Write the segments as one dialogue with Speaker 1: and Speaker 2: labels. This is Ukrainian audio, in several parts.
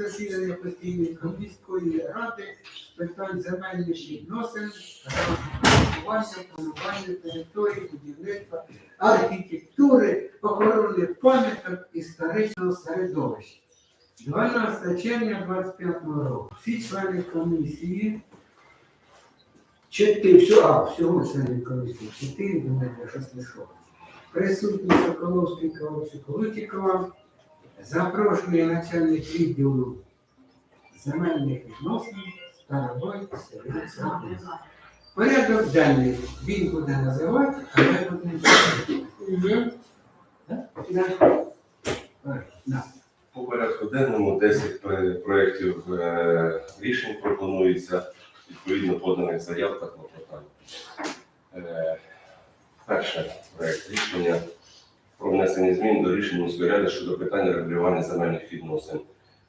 Speaker 1: засідання постійної комісійної ради з питань земельних відносин, планування, планування території, будівництва, архітектури, охорони пам'яток історичного середовища. 12 червня 25 року. Всі члени комісії, чотири, всього, а, всього членів комісії, чотири, думаю, щось не сходиться. Присутні Соколовський Ковальчук Лутікова, запрошує начальник відділу земельних відносин Старовой Сергій. Порядок денний він буде називати, а? Так, на.
Speaker 2: По порядку денному 10 проєктів е, рішень пропонується відповідно поданих заяв та клопотань. Е, Перше проєкт рішення про внесення змін до рішення міської ради щодо питання регулювання земельних відносин.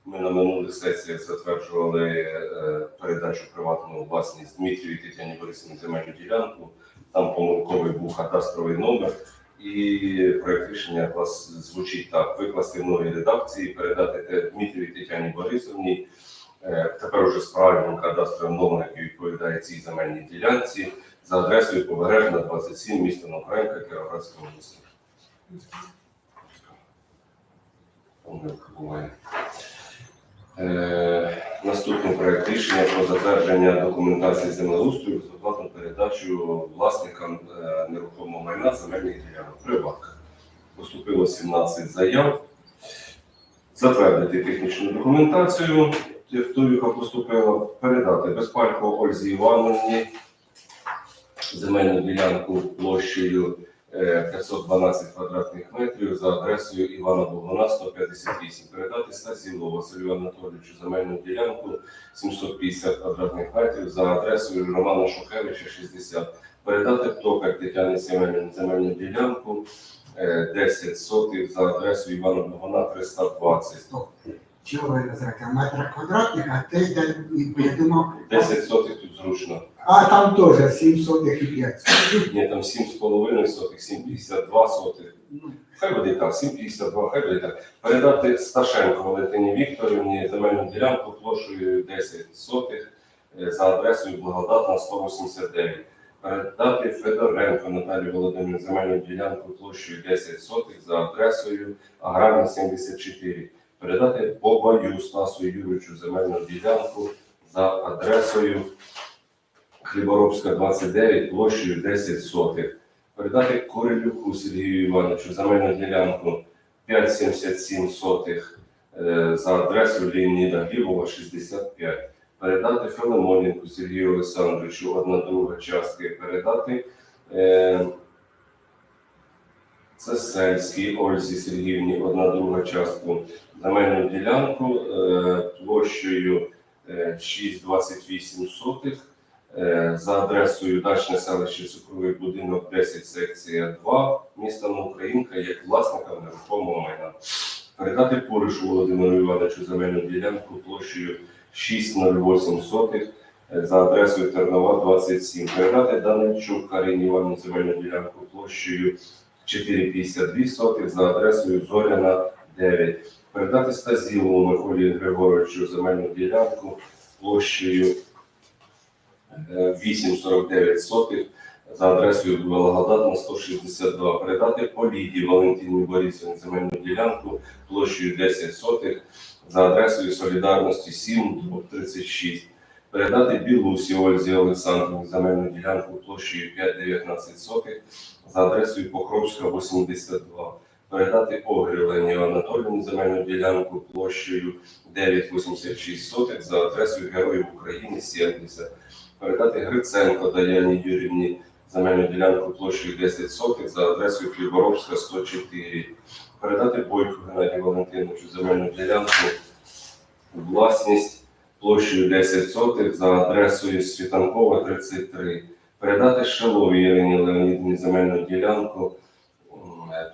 Speaker 2: Ми на минулих сесіях затверджували е, передачу приватну власність Дмитрію і Тетяні Борисівні земельну ділянку. Там помилковий був кадастровий номер. І проект рішення вас звучить так: викласти в новій редакції, передати Дмитрію Тетяні Борисовні. е, Тепер уже з правильним кадастровим номером, який відповідає цій земельній ділянці, за адресою Побережна 27, місто Новокраїнка, Кіровоградська область. Е, Наступний проект рішення про затвердження документації землеустрою з оплатну передачу власникам е, нерухомого майна земельних ділянок приватка. Поступило 17 заяв. Затвердити технічну документацію, ту, яка поступила, передати безпалько Ользі Івановні земельну ділянку площею 512 квадратних метрів за адресою Івана Богуна 158. Передати Стасілову Василю Анатолійовичу земельну ділянку 750 квадратних метрів за адресою Романа Шухевича 60. Передати Птокар Тетяні Семенівні земельну ділянку е, 10 сотих за адресою Івана Богуна 320.
Speaker 1: Стоп. Чого ви називаєте? Метр квадратних, а те, де, я думав,
Speaker 2: 10 сотих тут зручно.
Speaker 1: А там теж 7 сотих і 5 сотих.
Speaker 2: Ні, там 7,5 сотих, 7,52 сотих.
Speaker 1: Ну,
Speaker 2: Хай буде так, 7,52, хай буде так. Передати Сташенко Валентині Вікторівні земельну ділянку площею 10 сотих е, за адресою Благодатна 189. Передати Федоренко Наталії Володимирівні земельну ділянку площею 10 сотих за адресою Аграрна 74. Передати Бобаю Стасу Юрійовичу земельну ділянку за адресою Хліборобська 29 площею 10 сотих передати Корелюку Сергію Івановичу земельну ділянку 5,77 сотих е, за адресою Леоніда Глібова 65. Передати Филимоненку Сергію Олександровичу одна друга частки. Передати е, Цесельській Ользі Сергіївні одна друга частку земельну ділянку е, площею е, 6,28 сотих Е, за адресою Дачне селище Цукровий будинок 10, секція 2, міста Новоукраїнка, як власникам нерухомого майна. Передати Поришу Володимиру Івановичу земельну ділянку площею 6,08 сотих е, за адресою Тернова 27. Передати Данильчук Карині Івановні земельну ділянку площею 4,52 сотих за адресою Зоряна 9. Передати Стазілову Миколі Григоровичу земельну ділянку площею 8,49 за адресою Благодатна 162. Передати Поліді Валентині Борисовні земельну ділянку площею 10 сотих за адресою Солідарності 7 36. Передати Білусі Ользі Олександрівні земельну ділянку площею 5,19 сотих за адресою Покровська 82. Передати Огрі Лені Анатоліївні земельну ділянку площею 9,86 сотих за адресою Героїв України 70 передати Гриценко Даяні Юрівні земельну ділянку площею 10 сотих за адресою Хліборобська 104. Передати Бойку Геннадію Валентиновичу земельну ділянку власність площею 10 сотих за адресою Світанкова 33. Передати Шилові Ірині Леонідні земельну ділянку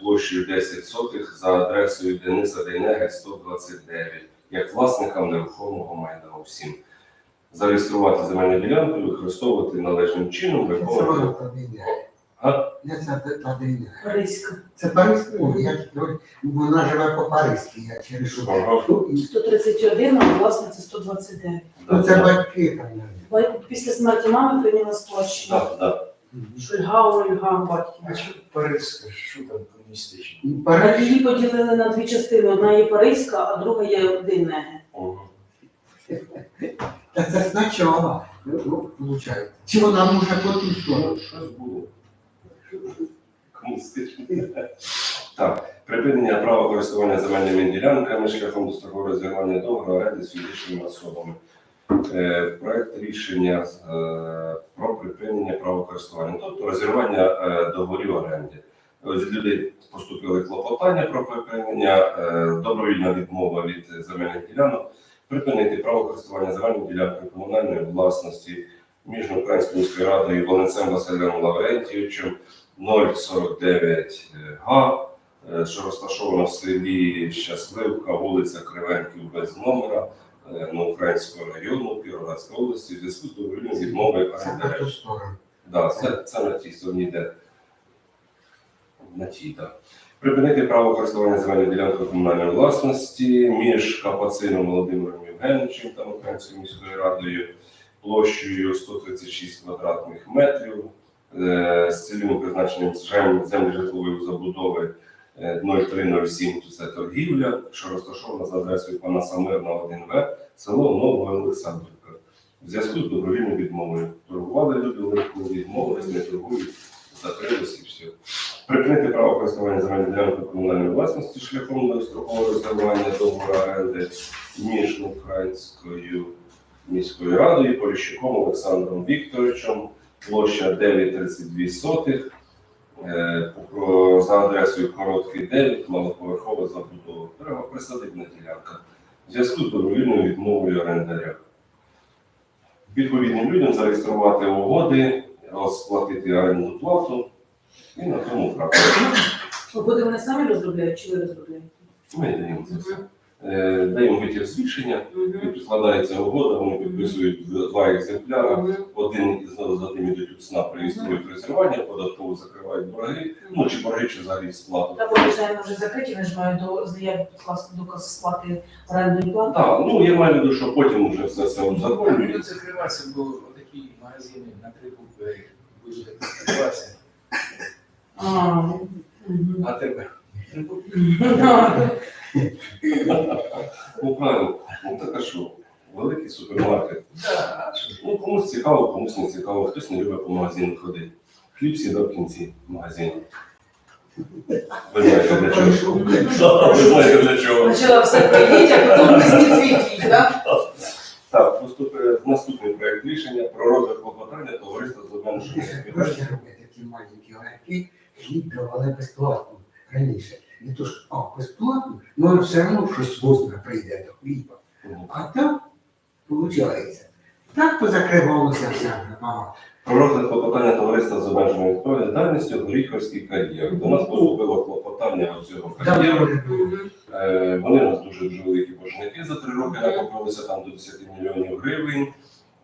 Speaker 2: площею 10 сотих за адресою Дениса Дейнеги 129 як власникам нерухомого майна усім зареєструвати земельну ділянку і використовувати належним чином виконувати. А?
Speaker 1: Де це?
Speaker 3: Паризька.
Speaker 1: Це Паризька? О, я ой, вона живе по Паризьки, я через що.
Speaker 2: Ага.
Speaker 1: Ну, і-
Speaker 3: 131, а власниця 129.
Speaker 1: Ну, це батьки там. навіть.
Speaker 3: Батько Після смерті мами прийняла спадщину.
Speaker 2: Так, так.
Speaker 3: Шульга, Ольга.
Speaker 4: А що Паризька, що там комуністично?
Speaker 1: Ну, Париж,
Speaker 3: Її поділили на дві частини. Одна є Паризька, а друга є Одинне.
Speaker 2: Мгм.
Speaker 1: Та це спочатку, ну, ну, виходить. Чи вона може по ту сторону?
Speaker 2: Ну, щось було. Так, припинення права користування земельними ділянками шляхом дострокового розірвання договору оренди з фізичними особами. Е, Проект рішення е, про припинення права користування, тобто розірвання е, договорів оренди. Від людей поступили клопотання про припинення, добровільна відмова від земельних ділянок, припинити право користування земельною ділянкою комунальної власності між Українською міською радою і Волинцем Василем Лаврентійовичем 049 га, е, що розташовано в селі Щасливка, вулиця Кривенків без номера е, на Українського району Кіровоградської області в зв'язку з добровільною відмовою орендаря. Да, це, це на тій стороні, де на тій, так. Припинити право користування земельною ділянкою комунальної власності між Капацином Володимиром Євгеновичем та Українською міською радою площею 136 квадратних метрів е, з цільовим призначенням землі житлової забудови е, 0307, це торгівля, що розташована за адресою пана Самирна 1В, село Нова Олександрівка. В зв'язку з добровільною відмовою. Торгували люди легко, відмовились, не торгують, закрились і все. Припинити право користування земельною ділянкою комунальної власності шляхом дострокового розірвання договору оренди між Українською міською радою Поліщуком Олександром Вікторовичем, площа 9,32 сотих, е, за адресою Короткий 9, малоповерхова забудова. Треба присадибна ділянка. В зв'язку з добровільною відмовою орендаря відповідним людям зареєструвати угоди, розплатити орендну плату і на тому крапку.
Speaker 3: Угоди вони самі розробляють чи ви розробляєте?
Speaker 2: Ми даємо це все. Е, Даємо витяг з рішення, і
Speaker 3: Мгм.
Speaker 2: підкладається угода, вони підписують два екземпляри.
Speaker 3: Мгм.
Speaker 2: Один із з одним ідуть у ЦНАП, реєструють розірвання, податково закривають борги, ну чи борги, чи взагалі сплату.
Speaker 3: Та побажаємо вже закриті, вони ж мають до заяву підкласти доказ сплати орендної плати.
Speaker 2: Так, ну я маю в виду, що потім вже все це
Speaker 4: Буде
Speaker 2: узаконюється.
Speaker 4: закриватися, бо такі магазини на три букви будуть закриватися.
Speaker 3: А, мгм.
Speaker 2: А тебе? Ну правильно, ну так а що? Великий супермаркет. Ну комусь цікаво, комусь не цікаво, хтось не любить по магазину ходити. Хліб сідав в кінці магазину. Ви знаєте для чого. Ви знаєте для чого.
Speaker 3: Почала все поїть, а потім пізні цвітіть, так?
Speaker 2: Так, поступив наступний проект рішення про розгляд клопотання товариства з обмеженою
Speaker 1: Можна робити такі маленькі огірки, хліб давали безплатно раніше. Не то ж, а безплатно, ну все одно щось возне прийде до хліба. А так, виходить, так позакривалося вся мама.
Speaker 2: Розгляд клопотання товариства з обмеженою відповідальністю Горіховський кар'єр. До нас поступило клопотання цього кар'єру. Е, Вони у нас дуже дуже великі боржники за три роки накопилися там до 10 мільйонів гривень.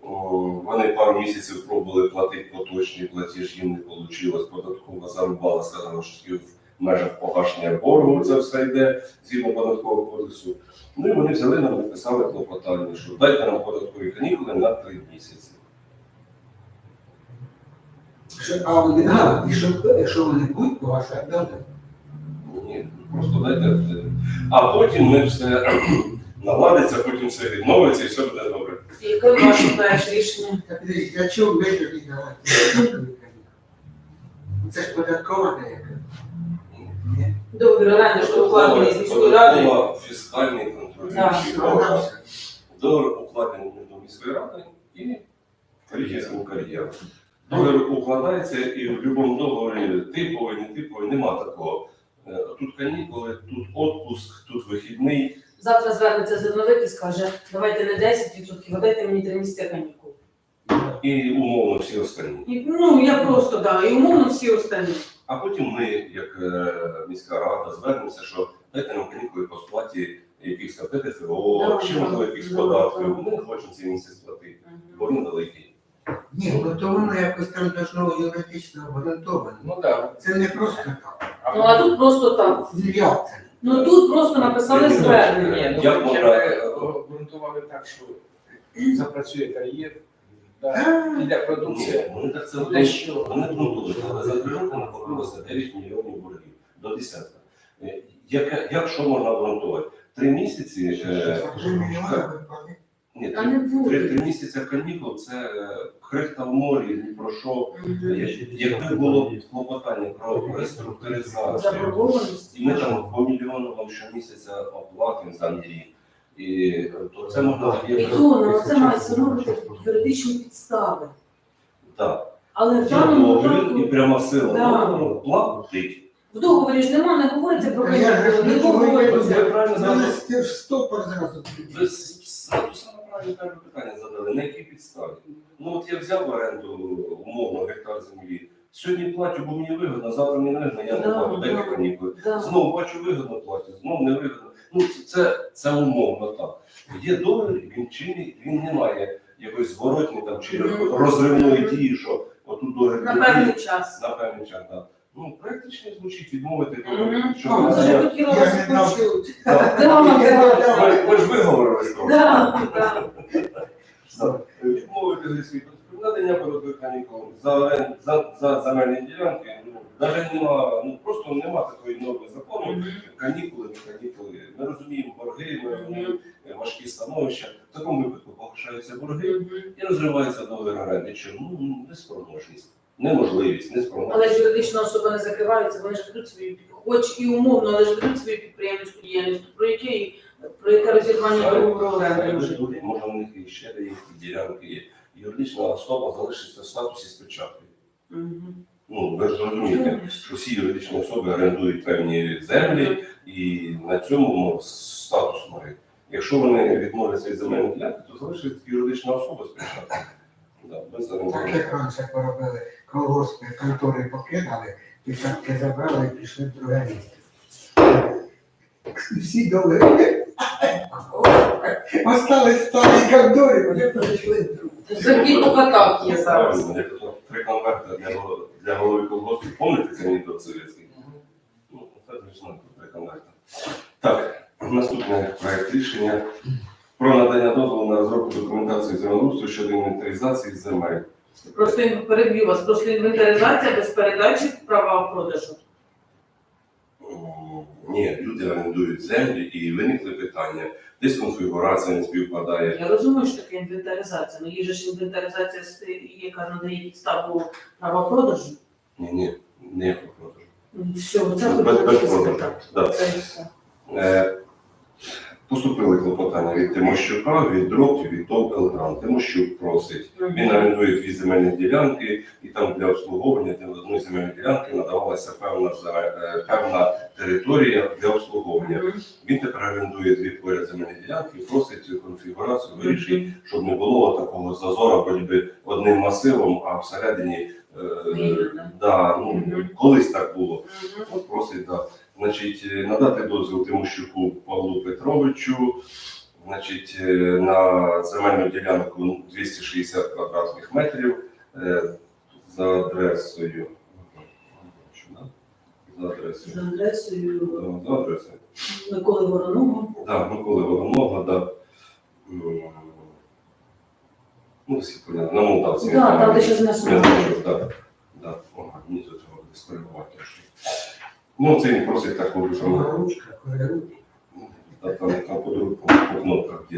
Speaker 2: Вони пару місяців пробували платити поточний платіж, їм не вийшло. Податкова зарубала, сказала, що в межах погашення боргу це все йде згідно податкового кодексу. Ну і вони взяли нам написали клопотання, що дайте нам податкові канікули на три місяці.
Speaker 1: А вони, а, і що, що вони будуть, ваше дати?
Speaker 2: Ні, просто дайте. А потім ми все наладиться, потім все відновиться і все буде добре.
Speaker 3: Яке ваше перше рішення?
Speaker 1: А чого ви тоді давати? Це ж податкова деяка. Ні.
Speaker 3: Договір що укладений з міською радою.
Speaker 2: Податкова, фіскальний контроль.
Speaker 3: Да.
Speaker 2: договір. Договір укладений між міською радою і Кар'єрським кар'єром. Договір укладається і в будь-якому договорі типовий, не типовий, нема такого. Е, Тут канікули, тут отпуск, тут вихідний.
Speaker 3: Завтра звернеться зерновик і скаже, давайте не 10%, а дайте мені 3 місяці канікул.
Speaker 2: І умовно всі останні.
Speaker 3: І, ну, я просто, да, і умовно всі останні.
Speaker 2: А потім ми, як е, міська рада, звернемося, що дайте нам канікули по сплаті якихось там ПДФО,
Speaker 3: Да, да,
Speaker 2: можливо якихось
Speaker 3: да,
Speaker 2: податків.
Speaker 3: да.
Speaker 2: Ми не хочемо цей місяць платити, бо він великий.
Speaker 1: Ні, ну то воно якось там должно юридично обґрунтовано.
Speaker 4: Ну так.
Speaker 1: Це не просто так.
Speaker 3: Ну а тут просто так.
Speaker 1: Ну, Як це?
Speaker 3: Ну тут просто написали звернення.
Speaker 4: Ну б обґрунтували так, що запрацює кар'єр, для
Speaker 2: продукції.
Speaker 4: продукція.
Speaker 2: вони так це? Вони думали, але за три роки накопилося 9 мільйонів боргів до десятка. Е, Як, як що можна обґрунтувати? Три місяці.
Speaker 1: Три?
Speaker 2: Ні,
Speaker 3: А
Speaker 2: три,
Speaker 3: не
Speaker 2: три,
Speaker 3: буде.
Speaker 2: три місяці канікул це е, крихта в морі, ні про що.
Speaker 3: Мгм.
Speaker 2: Як- Якби було клопотання про реструктуризацію,
Speaker 3: Заборгованість.
Speaker 2: і ми там по мільйону вам щомісяця оплатимо за рік, і е, то це можна
Speaker 3: І
Speaker 2: є.
Speaker 3: то, ну це має становити юридичні підстави.
Speaker 2: Так.
Speaker 3: Але в даному
Speaker 2: договір і
Speaker 3: випадку
Speaker 2: пряма сила.
Speaker 3: Да.
Speaker 2: Ну, платить.
Speaker 3: в договорі ж нема, не говориться про
Speaker 1: Та я ж
Speaker 3: канікули, не
Speaker 1: говорю,
Speaker 2: Ви правильно
Speaker 1: Ну,
Speaker 2: задали.
Speaker 1: ти ж стопор зразу.
Speaker 2: Ви с- с- саме правильно питання задали. На якій підставі? Ну от я взяв в оренду умовно гектар землі. Сьогодні платю, бо мені вигодно, завтра мені не вигодно, я не платю,
Speaker 3: да.
Speaker 2: дайте канікули. Знову бачу вигодно платю, знову не вигодно. Ну це, це, умовно так. Є договір, він чинний, він не має якоїсь зворотні там чи розривної дії, що отут договір
Speaker 3: На певний час.
Speaker 2: на певний час. Так. Ну, практично звучить відмовити,
Speaker 3: Мгм.
Speaker 2: що
Speaker 3: Ну,
Speaker 2: ви
Speaker 3: Це
Speaker 1: я-
Speaker 3: ж
Speaker 2: знаєте.
Speaker 3: хотіла
Speaker 1: я
Speaker 3: вас
Speaker 1: не дав.
Speaker 3: почути.
Speaker 2: Так.
Speaker 3: Да, да.
Speaker 2: Ви- Ви ж виговорились трохи.
Speaker 3: Да, да.
Speaker 2: Відмовити зі надання коротких за, орен- за, за земельні ділянки, ну, навіть нема, ну просто нема такої норми закону.
Speaker 3: Мгм.
Speaker 2: Канікули, не канікули. Ми розуміємо борги, ми розуміємо е, важкі становища. В такому випадку погашаються борги
Speaker 3: Мгм.
Speaker 2: і розривається договір оренди. Чому? Ну, неспроможність, неможливість,
Speaker 3: Але
Speaker 2: неспроможність.
Speaker 3: ж юридична особа не закривається, вони ж ведуть свою під- хоч і умовно, але ж ведуть свою підприємницьку діяльність, про яке про яке розірвання договору оренди може
Speaker 2: в них і ще деякі ділянки є. Юридична особа залишиться в статусі спочатку.
Speaker 3: Мгм.
Speaker 2: Ну, ви ж розумієте, що всі юридичні особи орендують певні землі і на цьому ну, статус має. Якщо вони відмовляться від земельної ділянки, то залишиться юридична особа спочатку. Да, без
Speaker 1: Так
Speaker 2: оренди.
Speaker 1: як раніше поробили колгоспи, контори покидали, печатки забрали і пішли в друге місце. Всі договори. Остались старі контори, вони перейшли в другу.
Speaker 3: Такі по є зараз.
Speaker 2: Три конверти для, голови- для голови колгоспу. Пам'ятаєте цей анекдот совєтський? Ну, це звісно три конверти. Так, наступний проект рішення про надання дозволу на розробку документації землеустрою щодо інвентаризації земель.
Speaker 3: Просто ін- переб'ю вас, просто інвентаризація без передачі права продажу.
Speaker 2: М, Ні, люди орендують землі і виникли питання. Десь конфігурація не співпадає.
Speaker 3: Я розумію, що таке інвентаризація, але є ж інвентаризація, з- яка надає підставу права продажу.
Speaker 2: Ні, ні, ніякого продажу.
Speaker 3: Ну, Все, це
Speaker 2: Без, без продажу. Да.
Speaker 3: Це все.
Speaker 2: Е, Поступили клопотання від Тимощука, від ДРОП, від ТОВ «Елгран». Тимощук просить. Він орендує дві земельні ділянки, і там для обслуговування для одної земельної ділянки надавалася певна, е, певна територія для обслуговування. Він тепер орендує дві поряд земельні ділянки і просить цю конфігурацію вирішити, щоб не було такого зазора боротьби одним масивом, а всередині е, да, ну, колись так було. От просить, да. Значить, е, надати дозвіл Тимощуку Павлу Петровичу, значить, е, на земельну ділянку 260 квадратних метрів е, за адресою. За адресою.
Speaker 3: За адресою
Speaker 2: Да, За адресою.
Speaker 3: Миколи Вороного.
Speaker 2: Да, Миколи Воронова, да. Ну, всі понятно, на Молдавці.
Speaker 3: Да, там, де ще знесено.
Speaker 2: Да, да. Ага, мені тут треба Ну, це він просить таку
Speaker 1: Сама
Speaker 2: ручку.
Speaker 1: ручка, коригуй.
Speaker 2: Та там, там по, друг- по, по кнопках.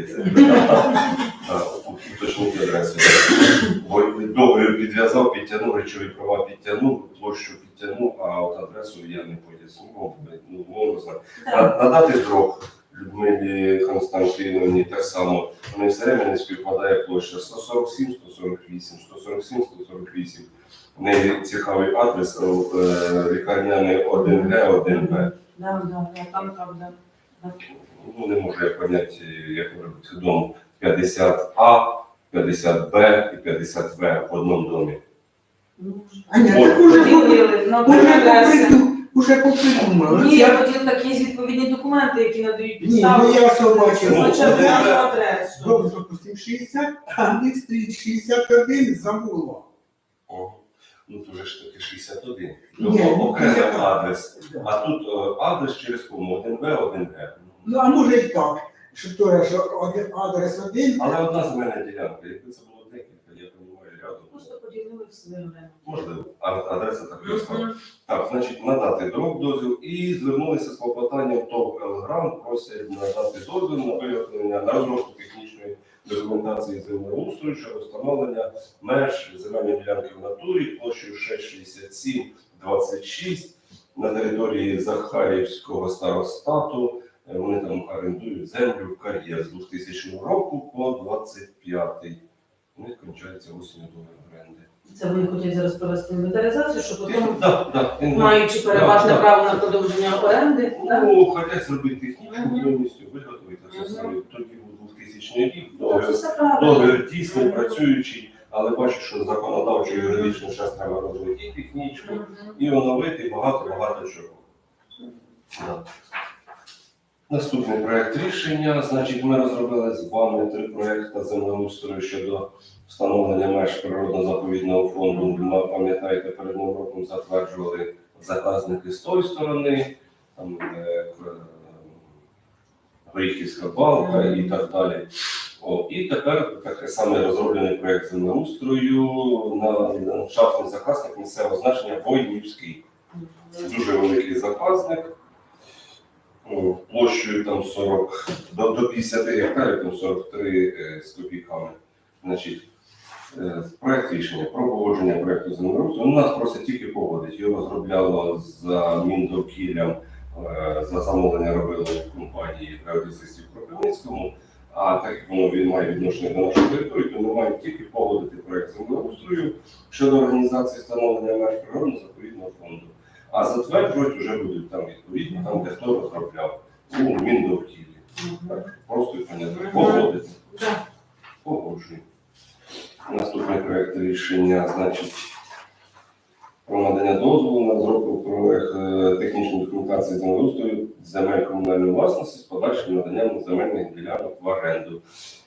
Speaker 2: Так, уточнити адресу. Бо договір підв'язав, підтягнув, речові права підтягнув, площу підтягнув, а от адресу я не пояснював. Ну, можна знати. На- Надати дрог Людмилі Константиновні так само. Вони все время не співпадає площа 147, 148, 147, 148. В неї цікавий адрес е, лікарняний 1Г, 1Б.
Speaker 3: Да, да, да, там так, да. Да.
Speaker 2: Ну, не можу я поняти, як робити дом 50А, 50Б і 50В в одному домі.
Speaker 3: Ну,
Speaker 1: так уже,
Speaker 3: Поділили на
Speaker 1: уже поприду- Уже попридумали.
Speaker 3: Ні,
Speaker 1: Я-
Speaker 3: я хотів такі відповідні документи, які надають
Speaker 1: Ні, ну я все бачив.
Speaker 2: Ну,
Speaker 3: Зазначати
Speaker 2: один-
Speaker 3: нашу адресу.
Speaker 1: Добре, допустим, 60, а них стоїть 61 забула.
Speaker 2: О, Ну, то вже ж таки 61.
Speaker 1: Ні,
Speaker 2: Тобто
Speaker 1: ну,
Speaker 2: окремий
Speaker 1: я-
Speaker 2: адрес. А тут е, адрес через кому? 1Б, 1Г.
Speaker 1: Ну, а може і так, що то, що один адрес один,
Speaker 2: Але одна земельна ділянка, якби це було декілька, я розумію, рядом.
Speaker 3: Просто поділили в своє
Speaker 2: Можливо, а адреса так і Так, значить, надати дроб дозвіл і звернулися з клопотанням ТОВ «Елграм», просять надати дозвіл на виготовлення на розробку технічної документації землеустрою щодо встановлення меж земельної ділянки в натурі площею 66726 на території Захарівського старостату. Е, Вони там орендують землю в кар'єр з 2000 року по 25 У них кончається осінню договір оренди.
Speaker 3: Це вони хочуть зараз провести інвентаризацію, щоб потім,
Speaker 2: так, він-
Speaker 3: маючи переважне
Speaker 2: так.
Speaker 3: право на продовження оренди.
Speaker 2: Ну, хотять зробити технічну повністю, виготовити це
Speaker 3: Мгм.
Speaker 2: 2000 рік,
Speaker 3: Ну,
Speaker 2: договір,
Speaker 3: все
Speaker 2: договір дійсний, працюючий, але бачу, що законодавчо юридично зараз треба робити і технічно, і оновити багато-багато чого. Наступний проект рішення. Значить, ми розробили з вами три проекти землеустрою щодо встановлення меж природно-заповідного фонду. Пам'ятаєте, перед новим роком затверджували заказники з тої сторони, там Горіхівська балка і так далі. О, і тепер такий самий розроблений проект землеустрою на ландшафтний заказник місцевого значення Войнівський дуже великий заказник. Площею там 40, до, до 50 гектарів, там 43 е, з копійками. Значить, е, проект рішення про погодження проекту землеустрою. Ну, нас просять тільки погодити. Його розробляло за Міндовкіллям, за замовлення робили в компанії геодезистів в Кропивницькому. А так як воно він має відношення до нашої території, то ми маємо тільки погодити проект землеустрою щодо організації встановлення меж природно-заповідного фонду. А затверджувати вже будуть там відповідно, там де хто розробляв. Ну, він. Так, просто і понятно. Погодити. Погоджую. Наступний проект рішення, значить, про надання дозволу на розробку проект е, технічної документації землеустрою земель комунальної власності з подальшим наданням земельних ділянок в оренду.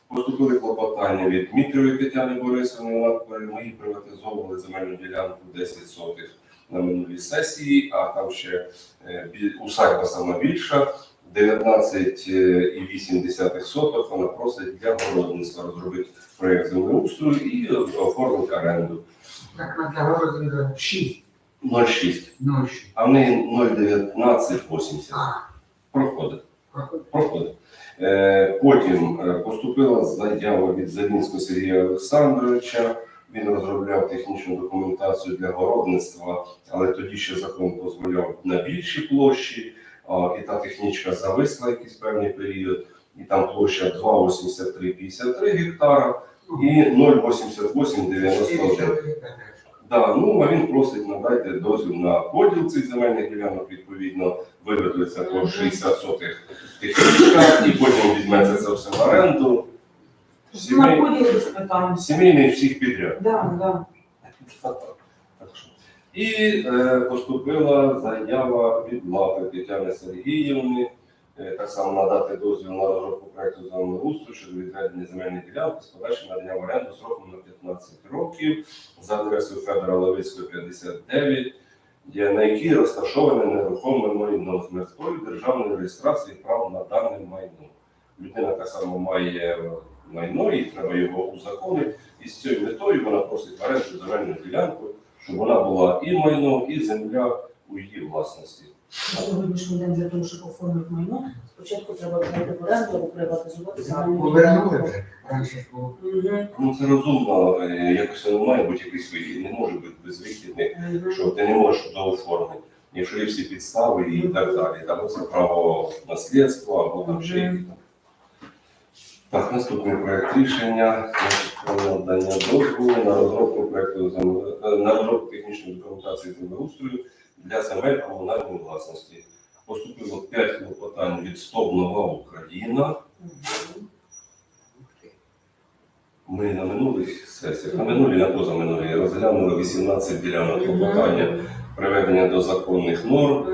Speaker 2: Поступили клопотання від Дмитрівої Тетяни Борисовни, ми приватизовували земельну ділянку 10 сотих на минулій сесії, а там ще е, усадьба сама більша, 19,8 соток. Вона просить для городництва розробити проєкт землеустрою і оформити оренду.
Speaker 1: Так на для городу 6,
Speaker 2: 0,6,
Speaker 1: 0,6.
Speaker 2: а в неї 0,1980. Проходить.
Speaker 1: проходить.
Speaker 2: Е, Потім е, поступила заява від Зелінського Сергія Олександровича. Він розробляв технічну документацію для городництва, але тоді ще закон дозволяв на більші площі, і та технічка зависла якийсь певний період, і там площа 2,8353 гектара і 0,8891. Да, ну а він просить надайте дозвіл на поділ цих земельних ділянок, відповідно, виготовиться по 60 сотих технічка, і потім візьметься це все в оренду. Сімей, сімейний всіх підряд.
Speaker 3: Да, да.
Speaker 2: І е, поступила заява від Лапи Тетяни Сергіївни, так само надати дозвіл на розробку проекту землеустрою щодо відведення земельної ділянки з подальшим наданням в оренду сроком на 15 років за адресою Федора Левицького 59, є- на якій розташоване нерухоме майно з метою державної реєстрації прав на дане майно. Людина так само має е, майно, і треба його узаконити. І з цією метою вона просить оренду земельну ділянку, щоб вона була і майно, і земля у її власності.
Speaker 3: На сьогоднішній день для того, щоб оформити майно, спочатку треба взяти в оренду або приватизувати земельну
Speaker 1: Повернули вже. Раніше ж було.
Speaker 3: Мгм.
Speaker 2: Ну це розумно, е, якось воно має бути якийсь вихід, не може бути безвихідний,
Speaker 3: Мгм.
Speaker 2: що ти не можеш дооформити. Якщо є всі підстави і так далі, там це право наслідства або там ще які там. Так, наступний проект рішення значить, про надання дозволу на розробку проекту е, на розробку технічної документації землеустрою для земель комунальної власності. Поступило 5 клопотань від СТОВ Нова Україна. Ми на минулих сесіях, на минулій, на позаминулій розглянули 18 ділянок клопотання приведення до законних норм,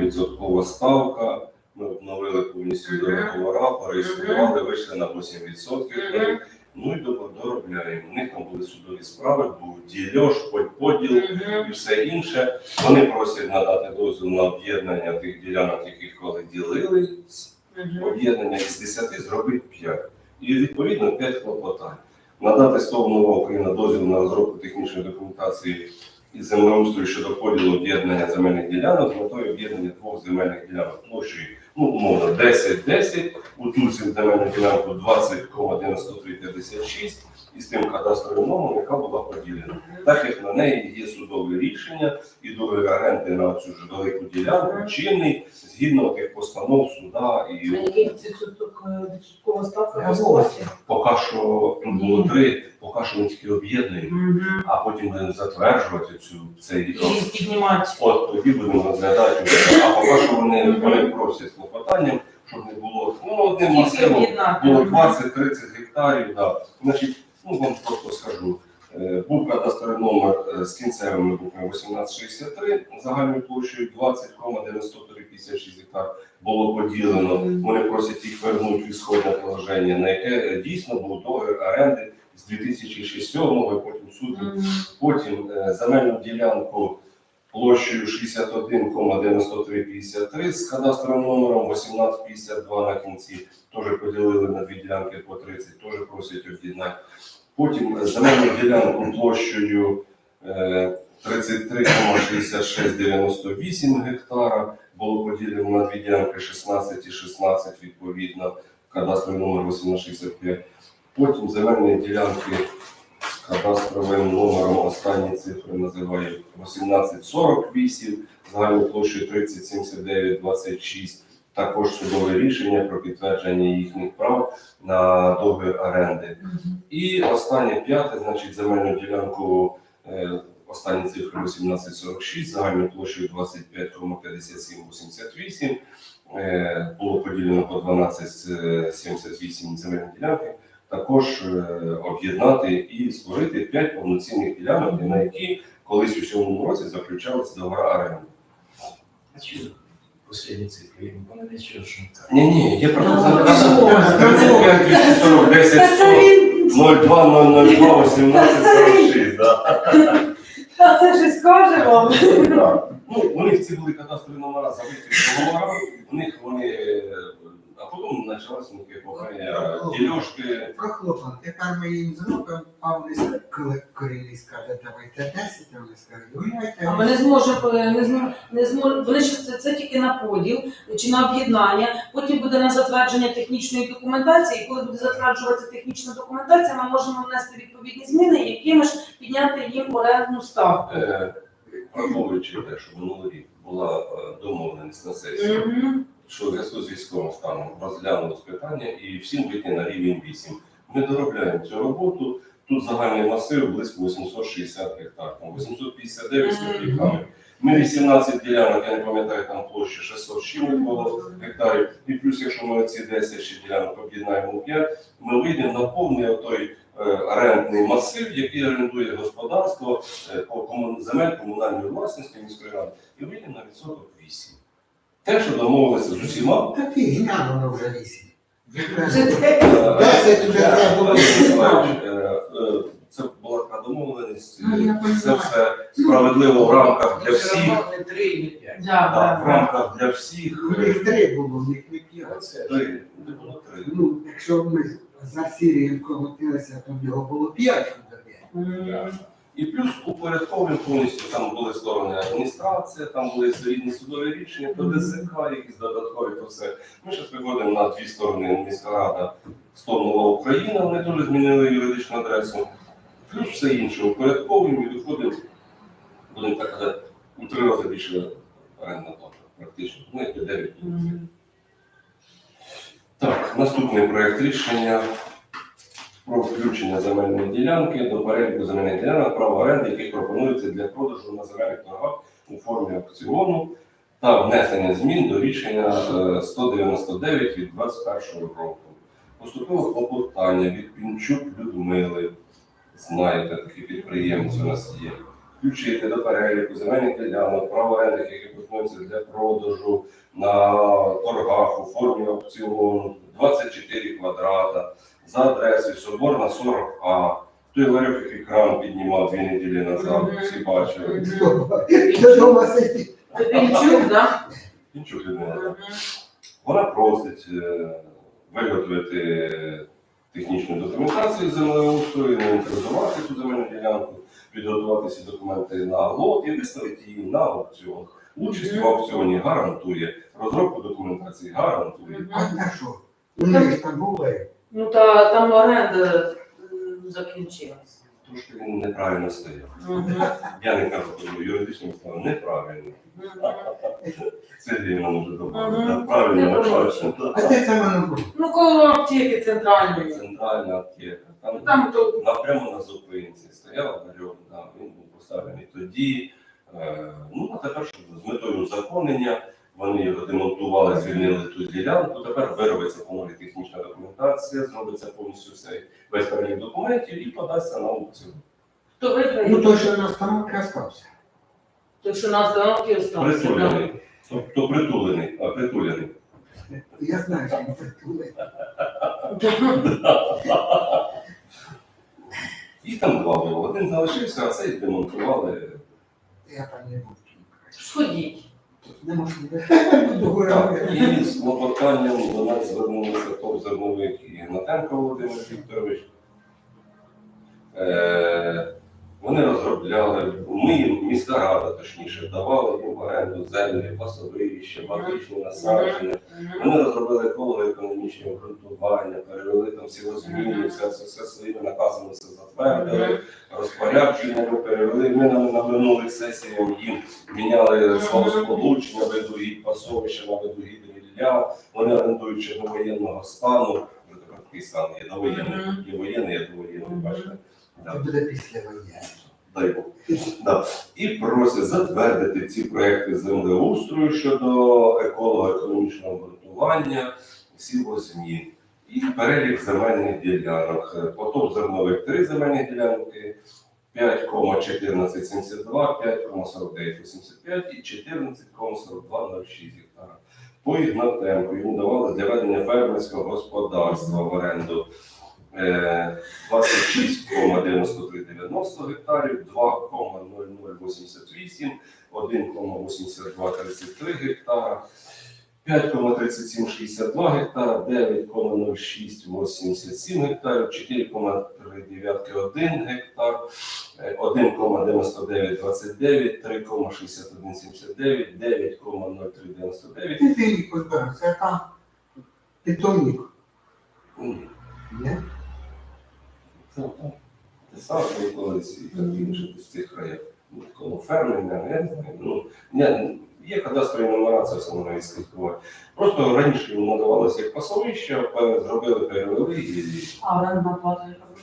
Speaker 2: відсоткова ставка. Ми обновили повністю договора, перереєстрували, вийшли на 8%. Ну і до- доробляємо. У них там були судові справи, був дільош, поділ і все інше. Вони просять надати дозвіл на об'єднання тих ділянок, яких коли ділили об'єднання із 10 зробити 5. І відповідно 5 клопотань. Надати нова Україна дозвіл на розробку технічної документації із землеустрою щодо поділу об'єднання земельних ділянок з метою об'єднання двох земельних ділянок площею, ну, умовно, 10-10, у ту цю земельну ділянку 20,9356 і з тим кадастровим номером, яка була поділена. Так як на неї є судове рішення і договір оренди на цю ж велику ділянку чинний згідно тих постанов суда і
Speaker 3: А який відсоток е, відсоткова ставка?
Speaker 2: Поки що було три, поки що ми тільки об'єднуємо, а потім будемо затверджувати цю цей. От тоді будемо розглядати. А поки що вони, просять клопотанням, щоб не було ну, одним масивом було
Speaker 3: Мгм.
Speaker 2: 20-30 гектарів. Да. Значить, ну вам просто скажу. Е, Був кадастровий номер е, з кінцевими буквами 1863, загальною площею 20,9356 гектар було поділено. Вони просять їх вернути в ісходне положення, на яке е, дійсно був договір оренди з 2007 і потім суд Потім земельну ділянку площею 61,9353 з кадастровим номером 1852 на кінці. Теж поділили на дві ділянки по 30, теж просять об'єднати. Потім е, земельну ділянку площею е, 33,6698 гектара було поділено на дві ділянки 16 і 16 відповідно, кадастровий номер 1865. Потім земельні ділянки з кадастровим номером останні цифри називаю 1848, загальною площею 307926. Також судове рішення про підтвердження їхніх прав на договір оренди. І останнє п'яте, значить, земельну ділянку, е, останні цифри 1846, загальною площею 25,5788. Е, було поділено по 12,78 земельних ділянки. Також е, об'єднати і створити 5 повноцінних ділянок, на які колись у цьому році заключалися договори оренди.
Speaker 4: Останні цифри? Вони не що ж.
Speaker 2: Ні, ні, є просто
Speaker 3: Ну,
Speaker 2: зараз
Speaker 3: ну,
Speaker 2: 35, 240, 10,
Speaker 3: Та це
Speaker 2: 02, 002, 18, 46, да.
Speaker 3: та це ж скаже вам.
Speaker 2: Ну, у них ці були кадастрові номера забиті номера, у них вони, е, а потім почалася у них епохання дільошки.
Speaker 1: Про хлопан. Тепер ми їм зробимо, а вони коли корінний скаже, давайте 10, а вони скажуть.
Speaker 3: А ми не зможемо, е, не зможемо, не зможемо. Вони ж це, це тільки на поділ чи на об'єднання. Потім буде на затвердження технічної документації. І коли буде затверджуватися технічна документація, ми можемо внести відповідні зміни, якими ж підняти їм орендну ставку.
Speaker 2: Е, Враховуючи те, що минулий рік була е, домовленість на сесії,
Speaker 3: Мгм.
Speaker 2: Що в зв'язку з військовим станом розглянулось питання і всім вийти на рівень 8. Ми доробляємо цю роботу. Тут загальний масив близько 860 гектар, там 859 з
Speaker 3: Мгм.
Speaker 2: копійками. Ми 18 ділянок, я не пам'ятаю, там площі 600 з чимось було гектарів. І плюс, якщо ми ці 10 ще ділянок об'єднаємо у 5, ми вийдемо на повний отой е, орендний масив, який орендує господарство е, по земель комунальної власності міської ради, і вийдемо на відсоток 8. Те, що домовилися з усіма,
Speaker 1: Та фігня воно вже вісім. Десять вже треба було.
Speaker 2: Е, е, Це була така домовленість.
Speaker 1: Ну, я
Speaker 2: Це
Speaker 1: розумію.
Speaker 2: все справедливо в рамках для всіх.
Speaker 4: не три не п'ять.
Speaker 2: Так, в рамках для всіх.
Speaker 1: У них три було, в них не п'ять.
Speaker 4: Оце.
Speaker 2: Три. Не було три.
Speaker 1: Ну, якщо ми за Сірієм колотилися, то в нього було п'ять.
Speaker 3: Мгм.
Speaker 2: І плюс упорядковуємо повністю там були сторони адміністрація, там були різні судові рішення, то ДСК, якісь додаткові, то все. Ми зараз виходимо на дві сторони міська рада, сторону Україна, вони теж змінили юридичну адресу. Плюс все інше упорядковуємо і виходимо, будемо так казати, у три рази більше орендна плата, практично. Ну, як 9.
Speaker 3: Мгм.
Speaker 2: Так, наступний проект рішення про включення земельної ділянки до переліку земельних ділянок, право оренди, яких пропонується для продажу на земельних торгах у формі аукціону та внесення змін до рішення е, 199 від 21 року. Поступило клопотання від Пінчук Людмили. Знаєте, такий підприємець у нас є. включити до переліку земельних ділянок, прав оренди, які пропонуються для продажу на торгах у формі аукціону 24 квадрата за адресою Соборна 40А. Той ларьок, який кран піднімав дві неділі назад,
Speaker 3: Мгм.
Speaker 2: всі бачили.
Speaker 1: Додому сидіть.
Speaker 3: Це Пінчук, так?
Speaker 2: Нічого Людмила. Вона просить е, виготовити технічну документацію землеустрою, інвентаризувати цю земельну ділянку, підготувати всі документи на лот і виставити її на аукціон. Участь в аукціоні гарантує, розробку документації гарантує.
Speaker 1: А на що? У них там були.
Speaker 3: Ну та там оренда м, закінчилася.
Speaker 2: Трошки він неправильно стояв.
Speaker 3: Мгм.
Speaker 2: Я не кажу, що юридичним словом неправильно. Сергій нам може добавити.
Speaker 3: Мгм.
Speaker 2: Так, Правильно, начальство.
Speaker 1: А де це воно було?
Speaker 3: Ну, коло аптеки центральної.
Speaker 2: Центральна аптека. Там
Speaker 3: Там то
Speaker 2: напрямо на зупинці стояв ларьок, да, він був поставлений тоді. Е, ну, а тепер щоб з метою узаконення вони його демонтували, звільнили ту ділянку. Тепер виробиться по новій технічна документація, зробиться повністю все весь перелік документів і подасться на аукціон.
Speaker 3: хто виграє?
Speaker 1: Ну то, що на станок остався.
Speaker 3: Той, що на остановці остався. да.
Speaker 2: Притулений. Тобто притулений, а притулений.
Speaker 1: Я знаю, що він притули.
Speaker 2: Їх там два було. Один залишився, а цей демонтували.
Speaker 1: Я там не був.
Speaker 3: Сходіть.
Speaker 1: Не можу. Буду
Speaker 2: Так,
Speaker 1: говорити.
Speaker 2: і з клопотанням до нас звернулися топ-зерновик Ігнатенко Володимир Вікторович. Е, вони розробляли, ми їм, міська рада точніше, давали їм в оренду землі, пасовища, магічні насадження. Вони розробили еколого-економічні обґрунтування, перевели там всі розміни, все, все, все своїми наказами все затвердили, розпорядженнями перевели. Ми на, на минулих сесіях їм міняли словосполучення, видугідь пасовища на видугідь рілля. Вони орендуючи до воєнного стану, такий стан є довоєнний, є воєнний, є довоєнний, бачите.
Speaker 1: Це буде після воєнного.
Speaker 2: Дай Бог. Да. І просять затвердити ці проекти землеустрою щодо еколого-економічного обґрунтування, сівозмін і перелік земельних ділянок. Потім зернових три земельні ділянки, 5,1472, 5,4985 і 14,4206 гектара. По Ігнатенку йому давали для ведення фермерського господарства в оренду 26,9390 гектарів, 2,0088, 1,8233 гектара, 5,3762 гектара, 9,0687 гектарів, 4,3991 гектар, е, 1,9929, 3,6179, 9,0399.
Speaker 1: Ти ти їх позбирав, це там питомник.
Speaker 2: Ну,
Speaker 1: Ні?
Speaker 2: Це так. Те саме було колись і так інше з цих. Ну, Коло ферми, я не знаю. Ну, є кадастрові номера, це все на відслідкувати. Просто раніше йому надавалося як пасовище, зробили, перевели і.
Speaker 3: А орендна плата яка буде?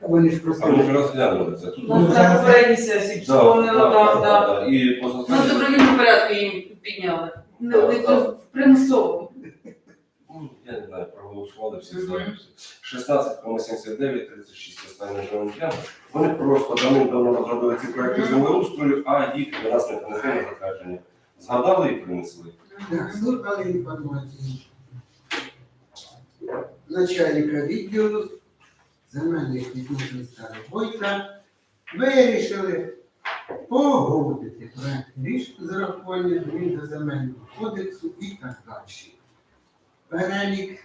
Speaker 1: Вони ж
Speaker 2: А ми ж розглянули це. Тут
Speaker 3: Ну, на попередній сесії вспомнила, так, так.
Speaker 2: І
Speaker 3: Ну, в добровільному порядку їм підняли. Не
Speaker 2: Так,
Speaker 3: не
Speaker 2: так.
Speaker 3: примусово.
Speaker 2: Ну, Я не знаю, проголосували всі за. 16,79, 36 останніх громадян. Вони просто давним-давно розробили ці проекти землеустрою, а їх до нас не принесли на затвердження. Згадали і принесли.
Speaker 1: Так, слухали інформацію. Начальника відділу земельних відносин Старого Бойка вирішили погодити проект рішення зарахування змін до земельного кодексу і так далі. Перелік